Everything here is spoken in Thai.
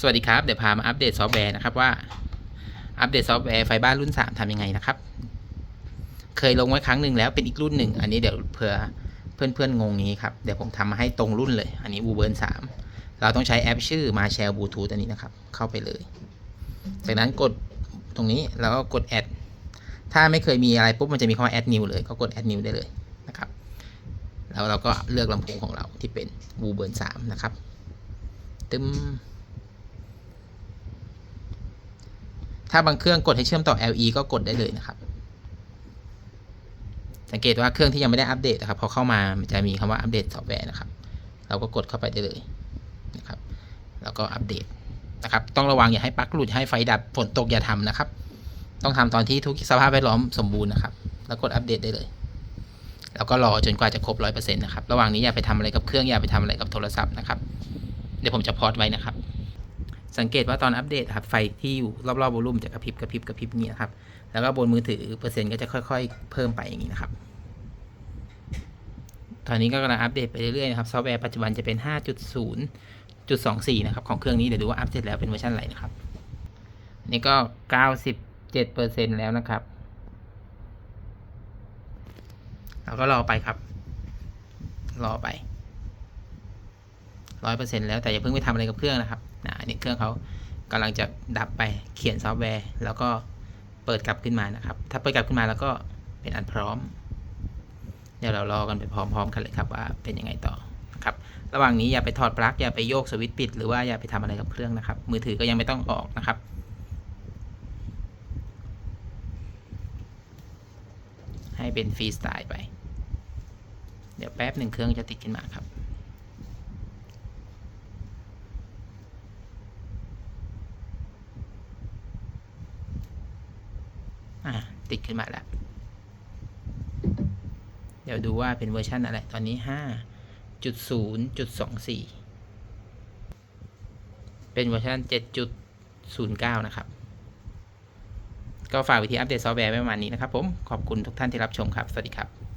สวัสดีครับ เดี๋ยวพามาอัปเดตซอฟต์แวร์นะครับว่าอัปเดตซอฟต์แวร์ไฟบ้านรุ่น 3ทำยังไงนะครับ เคยลงไว้ครั้งหนึ่งแล้วเป็นอีกรุ่นหนึ่ง อันนี้เดี๋ยวเผื่อเพื่อนๆงงนี้ครับ เดี๋ยวผมทำมาให้ตรงรุ่นเลย อันนี้ u b e r n 3เราต้องใช้แอปชื่อ Marshall Bluetooth อันนี้นะครับ เข้าไปเลย จากนั้นกดตรงนี้แล้วก็กด add ถ้าไม่เคยมีอะไรปุ๊บมันจะมีคำว่า add new เลยก็กด add new ได้เลยนะครับแล้วเราก็เลือกลำโพงของเราที่เป็น u b e r n 3นะครับตึม ถ้าบางเครื่องกดให้เชื่อมต่อ LE ก็กดได้เลยนะครับ สังเกตว่าเครื่องที่ยังไม่ได้อัปเดตนะครับพอเข้ามามันจะมีคำว่าอัปเดตซอฟต์แวร์นะครับ เราก็กดเข้าไปได้เลยนะครับ แล้วก็อัปเดตนะครับ ต้องระวังอย่าให้ปลั๊กหลุดอย่าให้ไฟดับฝนตกอย่าทำนะครับ ต้องทำตอนที่ทุกสภาพแวดล้อมสมบูรณ์นะครับ แล้วกดอัปเดตได้เลยแล้วก็รอจนกว่าจะครบร้อยเปอร์เซ็นต์นะครับ ระหว่างนี้อย่าไปทำอะไรกับเครื่องอย่าไปทำอะไรกับโทรศัพท์นะครับ เดี๋ยวผมจะพอดไว้นะครับ สังเกตว่าตอนอัปเดตครับไฟที่อยู่รอบๆวอลลุ่มจะกระพริบกระพริบกระพริบอย่างนี้นะครับ แล้วก็บนมือถือเปอร์เซ็นต์ก็จะค่อยๆ เพิ่มไปอย่างนี้นะครับ ตอนนี้ก็กำลังอัปเดตไปเรื่อยๆนะครับซอฟต์แวร์ปัจจุบันจะเป็น 5.0.24 นะครับของเครื่องนี้เดี๋ยวดูว่าอัปเดตแล้วเป็นเวอร์ชันอะไรนะครับ นี่ก็ 97%แล้วนะครับเราก็รอไปครับ รอไปร้อยเปอร์เซ็นแล้วแต่อย่าเพิ่งไปทำอะไรกับเครื่องนะครับนะ อันนี้เครื่องเขากำลังจะดับไปเขียนซอฟต์แวร์ แล้วก็เปิดกลับขึ้นมานะครับ ถ้าเปิดกลับขึ้นมาแล้วก็เป็นอันพร้อม เดี๋ยวเรารอกันไปพร้อม ๆ กันเลยครับว่าเป็นยังไงต่อนะครับระหว่างนี้อย่าไปถอดปลั๊กอย่าไปโยกสวิตช์ปิด หรือว่าอย่าไปทำอะไรกับเครื่องนะครับ มือถือก็ยังไม่ต้องออกนะครับ ให้เป็นฟรีสไตล์ไป เดี๋ยวแป๊บหนึ่งเครื่องจะติดขึ้นมาครับ อ่ติดขึ้นมาแล้ว เดี๋ยวดูว่าเป็นเวอร์ชันอะไร ตอนนี้ห้าจุดศูนย์จุดสองสี่เป็นเวอร์ชันเจ็ดจุดศูนย์เก้านะครับ ก็ฝากวิธีอัปเดตซอฟต์แวร์ไว้ประมาณนี้นะครับผม ขอบคุณทุกท่านที่รับชมครับ สวัสดีครับ